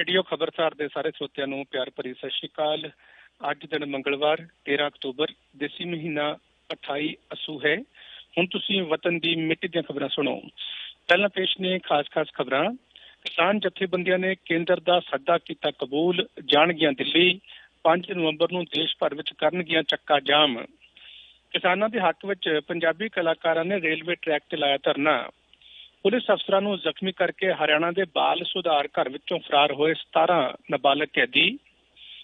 Radio ਖਬਰਸਾਰ ਦੇ ਸਾਰੇ ਸਰੋਤਿਆਂ ਨੂੰ ਪਿਆਰ ਭਰੀ ਸਤਿ ਸ਼੍ਰੀ ਅਕਾਲ। ਅੱਜ ਦਿਨ ਮੰਗਲਵਾਰ 13 ਅਕਤੂਬਰ, ਦੇਸੀ ਮਹੀਨਾ 28 ਅਸੂ ਹੈ। ਹੁਣ ਤੁਸੀਂ ਵਤਨ ਦੀ ਮਿੱਟੀ ਦੀਆਂ ਖਬਰਾਂ ਸੁਣੋ। ਪਹਿਲਾਂ ਪੇਸ਼ ਨੇ ਖਾਸ-ਖਾਸ ਖਬਰਾਂ। ਕਿਸਾਨ ਜਥੇਬੰਦੀਆਂ ਨੇ ਕੇਂਦਰ ਦਾ ਸੱਦਾ ਕੀਤਾ ਕਬੂਲ, ਜਾਣਗੀਆਂ ਦਿੱਲੀ 5 ਨਵੰਬਰ ਨੂੰ ਦੇਸ਼ ਭਰ ਵਿੱਚ ਕਰਨਗੀਆਂ ਚੱਕਾ ਜਾਮ। ਕਿਸਾਨਾਂ ਦੇ ਹੱਕ ਵਿੱਚ ਪੰਜਾਬੀ ਕਲਾਕਾਰਾਂ ਨੇ ਰੇਲਵੇ ਟਰੈਕ ਤੇ ਲਾਇਆ ਧਰਨਾ। ਪੁਲਿਸ ਅਫਸਰਾਂ ਨੂੰ ਜ਼ਖਮੀ ਕਰਕੇ ਹਰਿਆਣਾ ਦੇ ਬਾਲ ਸੁਧਾਰ ਘਰ ਵਿੱਚੋਂ ਫਰਾਰ ਹੋਏ 17 ਨਾਬਾਲਗ ਕੈਦੀ।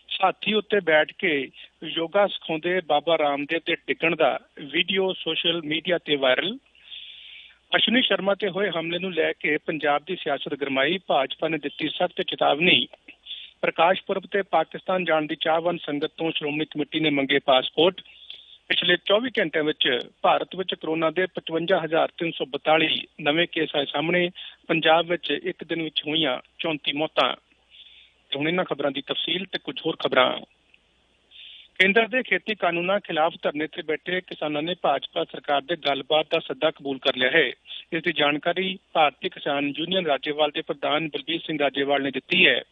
ਸਾਥੀ ਉੱਤੇ ਬੈਠ ਕੇ ਯੋਗਾ ਸਿਖਾਉਂਦੇ ਬਾਬਾ ਰਾਮਦੇਵ ਦੇ ਡਿੱਗਣ ਦਾ ਵੀਡੀਓ ਸੋਸ਼ਲ ਮੀਡੀਆ ਤੇ ਵਾਇਰਲ। ਅਸ਼ਵਨੀ ਸ਼ਰਮਾ ਤੇ ਹੋਏ ਹਮਲੇ ਨੂੰ ਲੈ ਕੇ ਪੰਜਾਬ ਦੀ ਸਿਆਸਤ ਗਰਮਾਈ, ਭਾਜਪਾ ਨੇ ਦਿੱਤੀ ਸਖਤ ਚੇਤਾਵਨੀ। ਪ੍ਰਕਾਸ਼ ਪੁਰਬ ਤੇ ਪਾਕਿਸਤਾਨ ਜਾਣ ਦੀ ਚਾਹਵਾਨ ਸੰਗਤ ਤੋਂ ਸ਼੍ਰੋਮਣੀ ਕਮੇਟੀ ਨੇ ਮੰਗੇ ਪਾਸਪੋਰਟ। ਪਿਛਲੇ 24 ਘੰਟਿਆਂ ਵਿੱਚ ਭਾਰਤ ਵਿੱਚ ਕਰੋਨਾ ਦੇ 55342 ਨਵੇਂ ਕੇਸ ਆਏ ਸਾਹਮਣੇ। ਪੰਜਾਬ ਵਿੱਚ ਇੱਕ ਦਿਨ ਵਿੱਚ ਹੋਈਆਂ 34 ਮੌਤਾਂ। ਹੁਣ ਇਹਨਾਂ ਖਬਰਾਂ ਦੀ ਤਫਸੀਲ ਤੇ ਕੁਝ ਹੋਰ ਖਬਰਾਂ। ਕੇਂਦਰ ਦੇ ਖੇਤੀ ਕਾਨੂੰਨਾਂ ਖਿਲਾਫ ਧਰਨੇ ਤੇ ਬੈਠੇ ਕਿਸਾਨਾਂ ਨੇ ਭਾਜਪਾ ਸਰਕਾਰ ਦੇ ਗੱਲਬਾਤ ਦਾ ਸੱਦਾ ਕਬੂਲ ਕਰ ਲਿਆ ਹੈ। ਇਸ ਦੀ ਜਾਣਕਾਰੀ ਭਾਰਤੀ ਕਿਸਾਨ ਯੂਨੀਅਨ ਰਾਜੇਵਾਲ ਦੇ ਪ੍ਰਧਾਨ ਬਲਬੀਰ ਸਿੰਘ ਰਾਜੇਵਾਲ ਨੇ ਦਿੱਤੀ ਹੈ।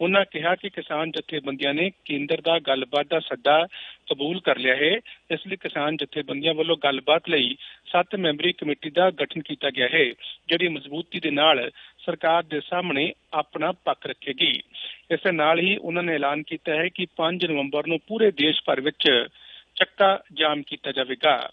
ਉਹਨਾਂ ਕਿਹਾ ਕਿ ਕਿਸਾਨ ਜਥੇਬੰਦੀਆਂ ਨੇ ਕੇਂਦਰ ਦਾ ਗੱਲਬਾਤ ਦਾ ਸੱਦਾ ਕਬੂਲ ਕਰ ਲਿਆ ਹੈ। ਇਸ ਲਈ ਕਿਸਾਨ ਜਥੇਬੰਦੀਆਂ ਵੱਲੋਂ ਗੱਲਬਾਤ ਲਈ ਸੱਤ ਮੈਂਬਰੀ ਕਮੇਟੀ ਦਾ ਗਠਨ ਕੀਤਾ ਗਿਆ ਹੈ, ਜਿਹੜੀ ਮਜ਼ਬੂਤੀ ਦੇ ਨਾਲ ਸਰਕਾਰ ਦੇ ਸਾਹਮਣੇ ਆਪਣਾ ਪੱਖ ਰੱਖੇਗੀ। ਇਸ ਦੇ ਨਾਲ ਹੀ ਉਹਨਾਂ ਨੇ ਐਲਾਨ ਕੀਤਾ ਹੈ ਕਿ 5 ਨਵੰਬਰ ਨੂੰ ਪੂਰੇ ਦੇਸ਼ ਭਰ ਵਿੱਚ ਚੱਕਾ ਜਾਮ ਕੀਤਾ ਜਾਵੇਗਾ।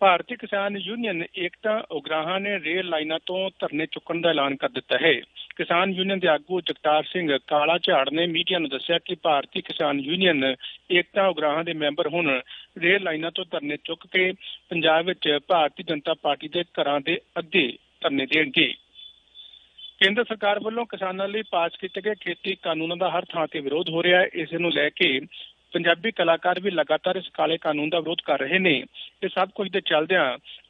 ਭਾਰਤੀ ਕਿਸਾਨ ਯੂਨੀਅਨ ਏਕਤਾ ਉਗਰਾਹਾਂ ਨੇ ਰੇਲ ਲਾਈਨਾਂ ਤੋਂ ਧਰਨੇ ਚੁੱਕਣ ਦਾ ਐਲਾਨ ਕਰ ਦਿੱਤਾ ਹੈ। ਕਿਸਾਨ ਯੂਨੀਅਨ ਦੇ ਆਗੂ ਜਗਤਾਰ ਸਿੰਘ ਕਾਲਾ ਝਾੜ ਨੇ ਮੀਡੀਆ ਨੂੰ ਦੱਸਿਆ ਕਿ ਭਾਰਤੀ ਕਿਸਾਨ ਯੂਨੀਅਨ ਏਕਤਾ ਉਗਰਾਹਾਂ ਦੇ ਮੈਂਬਰ ਹੁਣ ਰੇਲ ਲਾਈਨਾਂ ਤੋਂ ਧਰਨੇ ਚੁੱਕ ਕੇ ਪੰਜਾਬ ਵਿੱਚ ਭਾਰਤੀ ਜਨਤਾ ਪਾਰਟੀ ਦੇ ਘਰਾਂ ਦੇ ਅੱਧੇ ਧਰਨੇ ਦੇਣਗੇ। ਕੇਂਦਰ ਸਰਕਾਰ ਵੱਲੋਂ ਕਿਸਾਨਾਂ ਲਈ ਪਾਸ ਕੀਤੇ ਗਏ ਖੇਤੀ ਕਾਨੂੰਨਾਂ ਦਾ ਹਰ ਥਾਂ ਤੇ ਵਿਰੋਧ ਹੋ ਰਿਹਾ ਹੈ। ਇਸ ਨੂੰ ਲੈ ਕੇ ਪੰਜਾਬੀ ਕਲਾਕਾਰ ਵੀ ਲਗਾਤਾਰ ਇਸ ਕਾਲੇ ਕਾਨੂੰਨ ਦਾ ਵਿਰੋਧ ਕਰ ਰਹੇ ਨੇ। ਇਹ ਸਭ ਕੁਝ ਦੇ ਚੱਲਦਿਆਂ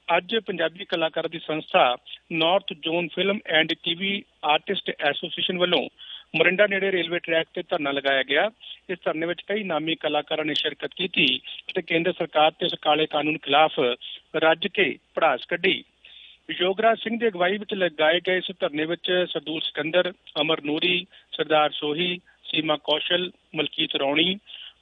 ਅੱਜ ਪੰਜਾਬੀ ਕਲਾਕਾਰਾਂ ਦੀ ਸੰਸਥਾ north zone film and TV artist association ਵੱਲੋਂ ਮਰਿੰਡਾ ਨੇੜੇ ਰੇਲਵੇ ਟਰੈਕ ਤੇ ਧਰਨਾ ਲਗਾਇਆ ਗਿਆ। ਇਸ ਧਰਨੇ ਵਿੱਚ ਕਈ ਨਾਮੀ ਕਲਾਕਾਰਾਂ ਨੇ ਸ਼ਿਰਕਤ ਕੀਤੀ ਤੇ ਕੇਂਦਰ ਸਰਕਾਰ ਤੇ ਇਸ ਕਾਲੇ ਕਾਨੂੰਨ ਖਿਲਾਫ ਰੱਜ ਕੇ ਪੜਾਸ ਕੱਢੀ। ਯੋਗਰਾਜ ਸਿੰਘ ਦੀ ਅਗਵਾਈ ਵਿੱਚ ਲਗਾਏ ਗਏ ਇਸ ਧਰਨੇ ਵਿੱਚ ਸਰਦੂਲ ਸਿਕੰਦਰ, ਅਮਰ ਨੂਰੀ, ਸਰਦਾਰ ਸੋਹੀ, ਸੀਮਾ ਕੌਸ਼ਲ, ਮਲਕੀਤ ਰੌਣੀ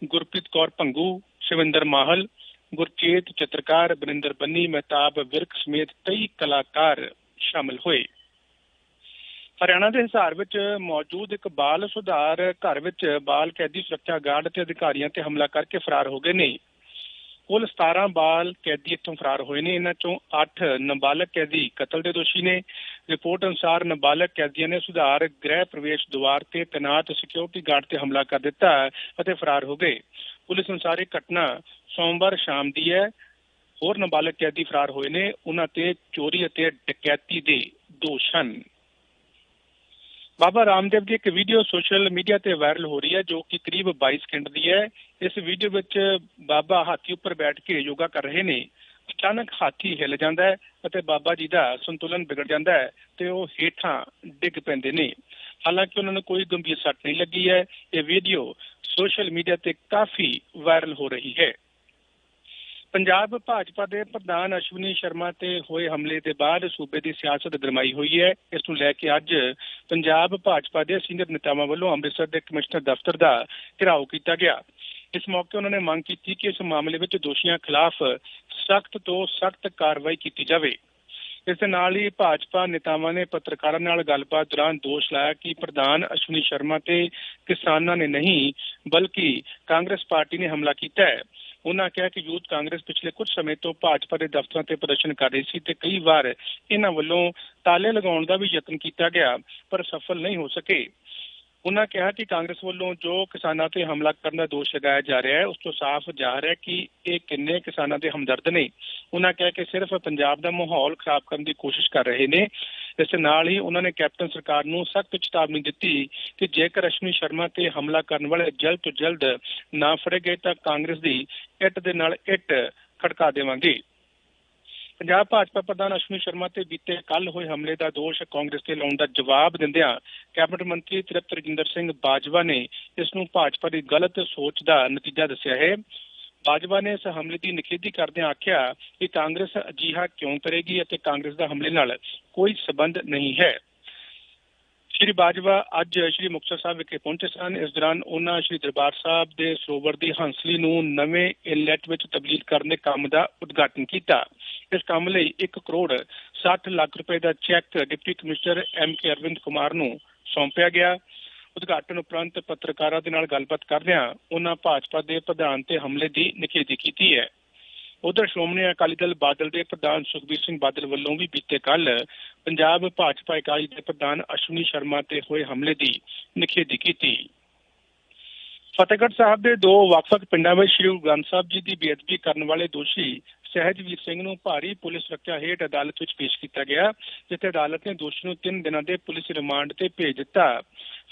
ਗੁਰਪ੍ਰੀਤ ਕੌਰ ਭੰਗੂ ਸ਼ਿਵਿੰਦਰ ਮਾਹਲ, ਗੁਰਚੇਤ ਚਿੱਤਰਕਾਰ ਬਰਿੰਦਰ ਬੰਨੀ, ਮਹਿਤਾਬ ਵਿਰਕ ਸਮੇਤ ਕਈ ਕਲਾਕਾਰ ਸ਼ਾਮਲ ਹੋਏ। ਹਰਿਆਣਾ ਦੇ ਹਿਸਾਰ ਵਿੱਚ ਮੌਜੂਦ ਇੱਕ ਬਾਲ ਸੁਧਾਰ ਘਰ ਵਿੱਚ ਬਾਲ ਕੈਦੀ ਸੁਰੱਖਿਆ ਗਾਰਡ ਤੇ ਅਧਿਕਾਰੀਆਂ ਤੇ ਹਮਲਾ ਕਰਕੇ ਫਰਾਰ ਹੋ ਗਏ ਨੇ। ਕੁੱਲ 17 ਬਾਲ ਕੈਦੀ ਇੱਥੋਂ ਫਰਾਰ ਹੋਏ ਨੇ। ਇਹਨਾਂ ਚੋਂ 8 ਨਾਬਾਲਗ ਕੈਦੀ ਕਤਲ ਦੇ ਦੋਸ਼ੀ ਨੇ ਰਿਪੋਰਟ ਅਨੁਸਾਰ ਨਾਬਾਲਗ ਕੈਦੀਆਂ ਨੇ ਸੁਧਾਰ ਗ੍ਰਹਿ ਪ੍ਰਵੇਸ਼ ਦੁਆਰ ਤੇ ਤੈਨਾਤ ਸਿਕਿਉਰਿਟੀ ਗਾਰਡ ਤੇ ਹਮਲਾ ਕਰ ਦਿੱਤਾ ਅਤੇ ਫਰਾਰ ਹੋ ਗਏ। ਪੁਲਿਸ ਅਨੁਸਾਰ ਇਹ ਘਟਨਾ ਸੋਮਵਾਰ ਸ਼ਾਮ ਦੀ ਹੈ। ਹੋਰ ਨਾਬਾਲਗ ਕੈਦੀ ਫਰਾਰ ਹੋਏ ਨੇ। ਉਹਨਾਂ ਤੇ ਚੋਰੀ ਅਤੇ ਡਕੈਤੀ ਦੇ ਦੋਸ਼ ਹਨ। ਬਾਬਾ ਰਾਮਦੇਵ ਦੀ ਇੱਕ ਵੀਡੀਓ ਸੋਸ਼ਲ ਮੀਡੀਆ ਤੇ ਵਾਇਰਲ ਹੋ ਰਹੀ ਹੈ, ਜੋ ਕਿ ਕਰੀਬ 22 ਸਕਿੰਟ ਦੀ ਹੈ। ਇਸ ਵੀਡੀਓ ਵਿੱਚ ਬਾਬਾ ਹਾਥੀ ਉੱਪਰ ਬੈਠ ਕੇ ਯੋਗਾ ਕਰ ਰਹੇ ਨੇ। ਅਚਾਨਕ ਹਾਥੀ ਹਿੱਲ ਜਾਂਦਾ ਹੈ ਅਤੇ ਬਾਬਾ ਜੀ ਦਾ ਸੰਤੁਲਨ ਵਿਗੜ ਜਾਂਦਾ ਹੈ ਤੇ ਉਹ ਹੇਠਾਂ ਡਿੱਗ ਪੈਂਦੇ ਨੇ। ਹਾਲਾਂਕਿ ਉਹਨਾਂ ਨੂੰ ਕੋਈ ਗੰਭੀਰ ਸੱਟ ਨਹੀਂ ਲੱਗੀ ਹੈ। ਇਹ ਵੀਡੀਓ ਸੋਸ਼ਲ ਮੀਡੀਆ ਤੇ ਕਾਫੀ ਵਾਇਰਲ ਹੋ ਰਹੀ ਹੈ। ਪੰਜਾਬ ਭਾਜਪਾ ਦੇ ਪ੍ਰਧਾਨ ਅਸ਼ਵਨੀ ਸ਼ਰਮਾ ਤੇ ਹੋਏ ਹਮਲੇ ਦੇ ਬਾਅਦ ਸੂਬੇ ਦੀ ਸਿਆਸਤ ਗਰਮਾਈ ਹੋਈ ਹੈ। ਇਸ ਨੂੰ ਲੈ ਕੇ ਅੱਜ ਪੰਜਾਬ ਭਾਜਪਾ ਦੇ ਸੀਨੀਅਰ ਨੇਤਾਵਾਂ ਵੱਲੋਂ ਅੰਮ੍ਰਿਤਸਰ ਦੇ ਕਮਿਸ਼ਨਰ ਦਫ਼ਤਰ ਦਾ ਘਿਰਾਓ ਕੀਤਾ ਗਿਆ। ਇਸ ਮੌਕੇ ਉਹਨਾਂ ਨੇ ਮੰਗ ਕੀਤੀ ਕਿ ਇਸ ਮਾਮਲੇ ਵਿੱਚ ਦੋਸ਼ੀਆਂ ਖਿਲਾਫ ਸਖਤ ਤੋਂ ਸਖਤ ਕਾਰਵਾਈ ਕੀਤੀ ਜਾਵੇ। ਇਸ ਦੇ ਨਾਲ ਹੀ ਭਾਜਪਾ ਨੇਤਾਵਾਂ ਨੇ ਪੱਤਰਕਾਰਾਂ ਨਾਲ ਗੱਲਬਾਤ ਦੌਰਾਨ ਦੋਸ਼ ਲਾਇਆ ਕਿ ਪ੍ਰਧਾਨ ਅਸ਼ਵਨੀ ਸ਼ਰਮਾ ਤੇ ਕਿਸਾਨਾਂ ਨੇ ਨਹੀਂ, ਬਲਕਿ ਕਾਂਗਰਸ ਪਾਰਟੀ ਨੇ ਹਮਲਾ ਕੀਤਾ ਹੈ। ਉਹਨਾਂ ਕਿਹਾ ਕਿ ਯੂਥ ਕਾਂਗਰਸ ਪਿਛਲੇ ਕੁਝ ਸਮੇਂ ਤੋਂ ਭਾਜਪਾ ਦੇ ਦਫ਼ਤਰਾਂ ਤੇ ਪ੍ਰਦਰਸ਼ਨ ਕਰ ਰਹੀ ਸੀ ਤੇ ਕਈ ਵਾਰ ਇਹਨਾਂ ਵੱਲੋਂ ਤਾਲੇ ਲਗਾਉਣ ਦਾ ਵੀ ਯਤਨ ਕੀਤਾ ਗਿਆ, ਪਰ ਸਫਲ ਨਹੀਂ ਹੋ ਸਕੇ। ਉਹਨਾਂ ਕਿਹਾ ਕਿ ਕਾਂਗਰਸ ਵੱਲੋਂ ਜੋ ਕਿਸਾਨਾਂ ਤੇ ਹਮਲਾ ਕਰਨ ਦਾ ਦੋਸ਼ ਲਗਾਇਆ ਜਾ ਰਿਹਾ ਹੈ, ਉਸ ਤੋਂ ਸਾਫ਼ ਜ਼ਾਹਰ ਹੈ ਕਿ ਇਹ ਕਿੰਨੇ ਕਿਸਾਨਾਂ ਦੇ ਹਮਦਰਦ ਨੇ। ਉਹਨਾਂ ਕਿਹਾ ਕਿ ਸਿਰਫ ਪੰਜਾਬ ਦਾ ਮਾਹੌਲ ਖਰਾਬ ਕਰਨ ਦੀ ਕੋਸ਼ਿਸ਼ ਕਰ ਰਹੇ ਨੇ। ਇਸ ਨਾਲ ਹੀ ਉਹਨਾਂ ਨੇ ਕੈਪਟਨ ਸਰਕਾਰ ਨੂੰ ਸਖਤ ਚੇਤਾਵਨੀ ਦਿੱਤੀ ਕਿ ਜੇਕਰ ਅਸ਼ਵਨੀ ਸ਼ਰਮਾ ਤੇ ਹਮਲਾ ਕਰਨ ਵਾਲੇ ਜਲਦ ਤੋਂ ਜਲਦ ਨਾ ਫੜੇ ਗਏ ਤਾਂ ਕਾਂਗਰਸ ਦੀ ਇੱਟ ਦੇ ਨਾਲ ਇੱਟ ਖੜਕਾ ਦੇਵਾਂਗੇ। ਪੰਜਾਬ ਭਾਜਪਾ ਪ੍ਰਧਾਨ ਅਸ਼ਵਨੀ ਸ਼ਰਮਾ ਤੇ ਬੀਤੇ ਕੱਲ ਹੋਏ ਹਮਲੇ ਦਾ ਦੋਸ਼ ਕਾਂਗਰਸ ਤੇ ਲਾਉਣ ਦਾ ਜਵਾਬ ਦਿੰਦਿਆਂ ਕੈਬਨਿਟ ਮੰਤਰੀ ਤ੍ਰਿਪਤ ਰਜਿੰਦਰ ਸਿੰਘ ਬਾਜਵਾ ਨੇ ਇਸ ਨੂੰ ਭਾਜਪਾ ਦੀ ਗਲਤ ਸੋਚ ਦਾ ਨਤੀਜਾ ਦੱਸਿਆ ਹੈ। ਬਾਜਵਾ ਨੇ ਇਸ ਹਮਲੇ ਦੀ ਨਿਖੇਧੀ ਕਰਦਿਆਂ ਆਖਿਆ ਕਿ ਕਾਂਗਰਸ ਅਜੀਹਾ ਕਿਉਂ ਕਰੇਗੀ ਅਤੇ ਕਾਂਗਰਸ ਦਾ ਹਮਲੇ ਨਾਲ ਕੋਈ ਸਬੰਧ ਨਹੀਂ ਹੈ। ਸ਼੍ਰੀ ਬਾਜਵਾ ਅੱਜ ਸ਼੍ਰੀ ਮੁਕਤਸਰ ਸਾਹਿਬ ਵਿਖੇ ਪਹੁੰਚੇ ਸਨ। ਇਸ ਦੌਰਾਨ ਉਹਨਾਂ ਸ਼੍ਰੀ ਦਰਬਾਰ ਸਾਹਿਬ ਦੇ ਸਰੋਵਰ ਦੀ ਹੰਸਲੀ ਨੂੰ ਨਵੇਂ ਇਨਲੈਟ ਵਿੱਚ ਤਬਦੀਲ ਕਰਨ ਦੇ ਕੰਮ ਦਾ ਉਦਘਾਟਨ ਕੀਤਾ। ਇਸ ਕੰਮ ਲਈ 1 ਕਰੋੜ 60 ਲੱਖ ਰੁਪਏ ਦਾ cheque deputy commissioner M K Arvind Kumar ਨੂੰ ਸੌਂਪਿਆ ਗਿਆ। ਉਦਘਾਟਨ ਉਪਰੰਤ ਪੱਤਰਕਾਰਾਂ ਦੇ ਨਾਲ ਗੱਲਬਾਤ ਕਰਦਿਆਂ ਉਹਨਾਂ ਭਾਜਪਾ ਦੇ ਪ੍ਰਧਾਨ ਤੇ ਹਮਲੇ ਦੀ ਨਿਖੇਧੀ ਕੀਤੀ ਹੈ। ਉਧਰ ਸ਼੍ਰੋਮਣੀ ਅਕਾਲੀ ਦਲ ਬਾਦਲ ਦੇ ਪ੍ਰਧਾਨ ਸੁਖਬੀਰ ਸਿੰਘ ਬਾਦਲ ਵੱਲੋਂ ਵੀ ਬੀਤੇ ਕੱਲ ਪੰਜਾਬ ਭਾਜਪਾ ਇਕਾਈ ਦੇ ਪ੍ਰਧਾਨ ਅਸ਼ਵਨੀ ਸ਼ਰਮਾ ਤੇ ਹੋਏ ਹਮਲੇ ਦੀ ਨਿਖੇਧੀ ਕੀਤੀ। ਫਤਿਹਗੜ੍ਹ ਸਾਹਿਬ ਦੇ ਦੋ ਵੱਖ-ਵੱਖ ਪਿੰਡਾਂ ਵਿੱਚ ਸ਼੍ਰੀ ਗੁਰੂ ਗ੍ਰੰਥ ਸਾਹਿਬ ਜੀ ਦੀ ਬੇਅਦਬੀ ਕਰਨ ਵਾਲੇ ਦੋਸ਼ੀ ਸਹਿਜਵੀਰ ਸਿੰਘ ਨੂੰ ਭਾਰੀ ਪੁਲਿਸ ਸੁਰੱਖਿਆ ਹੇਠ ਅਦਾਲਤ ਵਿੱਚ ਪੇਸ਼ ਕੀਤਾ ਗਿਆ, ਜਿੱਥੇ ਅਦਾਲਤ ਨੇ ਦੋਸ਼ੀ ਨੂੰ 3 ਦਿਨਾਂ ਦੇ ਪੁਲਿਸ ਰਿਮਾਂਡ ਤੇ ਭੇਜ ਦਿੱਤਾ।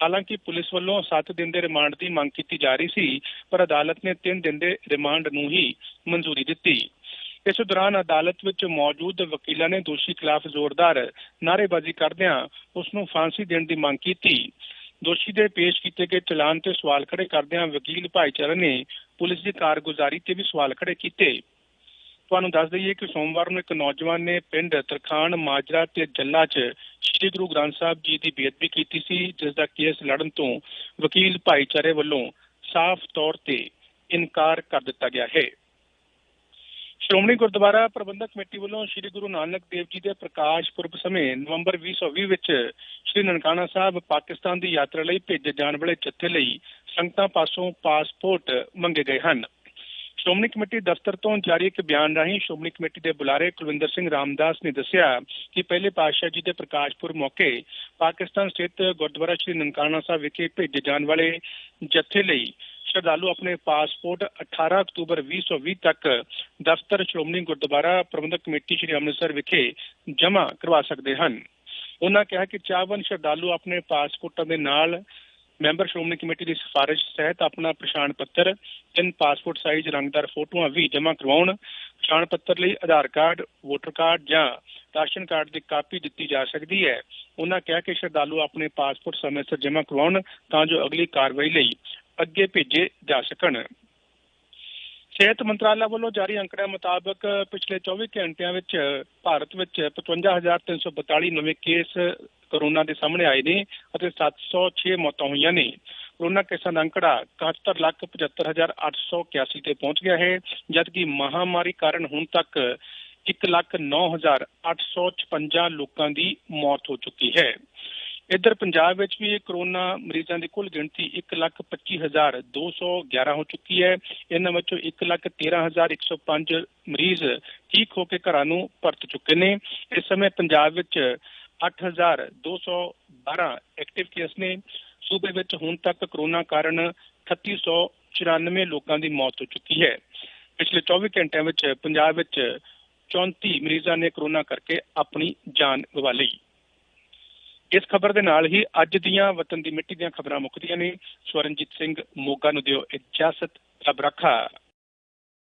ਹਾਲਾਂਕਿ ਪੁਲਿਸ ਵੱਲੋਂ 7 ਦਿਨ ਦੇ ਰਿਮਾਂਡ ਦੀ ਮੰਗ ਕੀਤੀ ਜਾ ਰਹੀ ਸੀ, ਪਰ ਅਦਾਲਤ ਨੇ 3 ਦਿਨ ਦੇ ਰਿਮਾਂਡ ਨੂੰ ਹੀ ਮਨਜ਼ੂਰੀ ਦਿੱਤੀ। ਇਸ ਦੌਰਾਨ ਅਦਾਲਤ ਵਿੱਚ ਮੌਜੂਦ ਵਕੀਲਾਂ ਨੇ ਦੋਸ਼ੀ ਖਿਲਾਫ ਜ਼ੋਰਦਾਰ ਨਾਅਰੇਬਾਜ਼ੀ ਕਰਦਿਆਂ ਉਸ ਨੂੰ ਫਾਂਸੀ ਦੇਣ ਦੀ ਮੰਗ ਕੀਤੀ। ਦੋਸ਼ੀ ਦੇ ਪੇਸ਼ ਕੀਤੇ ਗਏ ਚਲਾਨ ਤੇ ਸਵਾਲ ਖੜੇ ਕਰਦਿਆਂ ਵਕੀਲ ਭਾਈਚਾਰੇ ਨੇ ਪੁਲਿਸ ਦੀ ਕਾਰਗੁਜ਼ਾਰੀ ਤੇ ਵੀ ਸਵਾਲ ਖੜੇ ਕੀਤੇ। ਤੁਹਾਨੂੰ ਦੱਸ ਦਈਏ ਕਿ ਸੋਮਵਾਰ ਨੂੰ ਇੱਕ ਨੌਜਵਾਨ ਨੇ ਪਿੰਡ ਤਰਖਾਨ ਮਾਜਰਾ ਤੇ ਜੱਲਾ 'ਚ ਸ੍ਰੀ ਗੁਰੂ ਗ੍ਰੰਥ ਸਾਹਿਬ ਜੀ ਦੀ ਬੇਅਦਬੀ ਕੀਤੀ ਸੀ ਜਿਸ ਦਾ ਕੇਸ ਲੜਨ ਤੋਂ ਵਕੀਲ ਭਾਈਚਾਰੇ ਵੱਲੋਂ ਸਾਫ਼ ਤੌਰ ਤੇ ਇਨਕਾਰ ਕਰ ਦਿੱਤਾ ਗਿਆ ਹੈ। ਸ਼੍ਰੋਮਣੀ ਗੁਰਦੁਆਰਾ ਪ੍ਰਬੰਧਕ ਕਮੇਟੀ ਵੱਲੋਂ ਸ੍ਰੀ ਗੁਰੂ ਨਾਨਕ ਦੇਵ ਜੀ ਦੇ ਪ੍ਰਕਾਸ਼ ਪੁਰਬ ਸਮੇਂ ਨਵੰਬਰ 2020 ਵਿੱਚ ਸ੍ਰੀ ਨਨਕਾਣਾ ਸਾਹਿਬ ਪਾਕਿਸਤਾਨ ਦੀ ਯਾਤਰਾ ਲਈ ਭੇਜੇ ਜਾਣ ਵਾਲੇ ਜੱਥੇ ਲਈ ਸੰਗਤਾਂ ਪਾਸੋਂ ਪਾਸਪੋਰਟ ਮੰਗੇ ਗਏ ਹਨ। ਸ਼੍ਰੋਮਣੀ ਕਮੇਟੀ ਦਫ਼ਤਰ ਤੋਂ ਜਾਰੀ ਇੱਕ ਬਿਆਨ ਰਾਹੀਂ ਸ਼੍ਰੋਮਣੀ ਕਮੇਟੀ ਦੇ ਬੁਲਾਰੇ ਕੁਲਵਿੰਦਰ ਸਿੰਘ ਰਾਮਦਾਸ ਨੇ ਦੱਸਿਆ ਕਿ ਪਹਿਲੇ ਪਾਤਸ਼ਾਹ ਜੀ ਦੇ ਪ੍ਰਕਾਸ਼ਪੁਰ ਮੌਕੇ ਪਾਕਿਸਤਾਨ ਸਥਿਤ ਗੁਰਦੁਆਰਾ ਸ੍ਰੀ ਨਨਕਾਣਾ ਸਾਹਿਬ ਵਿਖੇ ਭੇਜੇ ਜਾਣ ਵਾਲੇ ਜਥੇ ਲਈ ਸ਼ਰਧਾਲੂ ਆਪਣੇ ਪਾਸਪੋਰਟ 18 ਅਕਤੂਬਰ 2020 ਤੱਕ ਦਫ਼ਤਰ ਸ਼੍ਰੋਮਣੀ ਗੁਰਦੁਆਰਾ ਪ੍ਰਬੰਧਕ ਕਮੇਟੀ ਸ੍ਰੀ ਅੰਮ੍ਰਿਤਸਰ ਵਿਖੇ ਜਮ੍ਹਾਂ ਕਰਵਾ ਸਕਦੇ ਹਨ। ਉਹਨਾਂ ਕਿਹਾ ਕਿ ਚਾਹਵਨ ਸ਼ਰਧਾਲੂ ਆਪਣੇ ਪਾਸਪੋਰਟਾਂ ਦੇ ਨਾਲ ਮੈਂਬਰ ਸ਼੍ਰੋਮਣੀ ਕਮੇਟੀ ਦੀ ਸਿਫਾਰਿਸ਼ ਸਹਿਤ ਆਪਣਾ ਪਛਾਣ ਪੱਤਰ ਤਿੰਨ ਪਾਸਪੋਰਟ ਸਾਈਜ਼ ਰੰਗਦਾਰ ਫੋਟੋਆਂ ਵੀ ਜਮ੍ਹਾਂ ਕਰਵਾਉਣ, ਪਛਾਣ ਪੱਤਰ ਲਈ ਆਧਾਰ ਕਾਰਡ ਵੋਟਰ ਕਾਰਡ ਜਾਂ ਰਾਸ਼ਨ ਕਾਰਡ ਦੀ ਕਾਪੀ ਦਿੱਤੀ ਜਾ ਸਕਦੀ ਹੈ। ਉਹਨਾਂ ਕਿਹਾ ਕਿ ਸ਼ਰਧਾਲੂ ਆਪਣੇ ਪਾਸਪੋਰਟ ਸਮੇਂ ਸਿਰ ਜਮ੍ਹਾਂ ਕਰਵਾਉਣ ਤਾਂ ਜੋ ਅਗਲੀ ਕਾਰਵਾਈ ਲਈ ਅੱਗੇ ਭੇਜੇ ਜਾ ਸਕਣ। ਸਿਹਤ ਮੰਤਰਾਲਾ ਵੱਲੋਂ ਜਾਰੀ ਅੰਕੜਿਆਂ ਮੁਤਾਬਕ ਪਿਛਲੇ 24 ਘੰਟਿਆਂ ਵਿੱਚ ਭਾਰਤ ਵਿੱਚ 55342 ਨਵੇਂ ਕੇਸ ਕੋਰੋਨਾ ਦੇ ਸਾਹਮਣੇ ਆਏ ਨੇ ਅਤੇ 706 ਮੌਤਾਂ ਹੋਈਆਂ ਨੇ। ਕੋਰੋਨਾ ਕੇਸਾਂ ਦਾ ਅੰਕੜਾ 71,75,881 ਤੇ ਪਹੁੰਚ ਗਿਆ ਹੈ ਜਦਕਿ ਮਹਾਮਾਰੀ ਕਾਰਨ ਹੁਣ ਤੱਕ 1,09,856 ਲੋਕਾਂ ਦੀ ਮੌਤ ਹੋ ਚੁੱਕੀ ਹੈ। ਇੱਧਰ ਪੰਜਾਬ ਵਿੱਚ ਵੀ ਕੋਰੋਨਾ ਮਰੀਜ਼ਾਂ ਦੀ ਕੁੱਲ ਗਿਣਤੀ 1,25,211 ਹੋ ਚੁੱਕੀ ਹੈ। ਇਹਨਾਂ ਵਿੱਚੋਂ 1,13,105 ਮਰੀਜ਼ ਠੀਕ ਹੋ ਕੇ ਘਰਾਂ ਨੂੰ ਪਰਤ ਚੁੱਕੇ ਨੇ। ਇਸ ਸਮੇਂ ਪੰਜਾਬ ਵਿੱਚ 8212 ਐਕਟਿਵ ਕੇਸ ਨੇ। ਸੂਬੇ ਵਿੱਚ ਹੁਣ ਤੱਕ ਕੋਰੋਨਾ ਕਾਰਨ 3894 ਲੋਕਾਂ ਦੀ ਮੌਤ ਹੋ ਚੁੱਕੀ ਹੈ। ਪਿਛਲੇ 24 ਘੰਟਿਆਂ ਵਿੱਚ ਪੰਜਾਬ ਵਿੱਚ 34 ਮਰੀਜ਼ਾਂ ਨੇ ਕੋਰੋਨਾ ਕਰਕੇ ਆਪਣੀ ਜਾਨ ਗਵਾ ਲਈ। ਇਸ ਖਬਰ ਦੇ ਨਾਲ ਹੀ ਅੱਜ ਦੀਆਂ ਵਤਨ ਦੀ ਮਿੱਟੀ ਦੀਆਂ ਖਬਰਾਂ ਮੁੱਕਦੀਆਂ ਨੇ। ਸਵਰਨਜੀਤ ਸਿੰਘ ਮੋਗਾ ਨੂੰ ਦਿਓ ਇਜਾਜ਼ਤ। ਰੱਬ ਰੱਖਾ।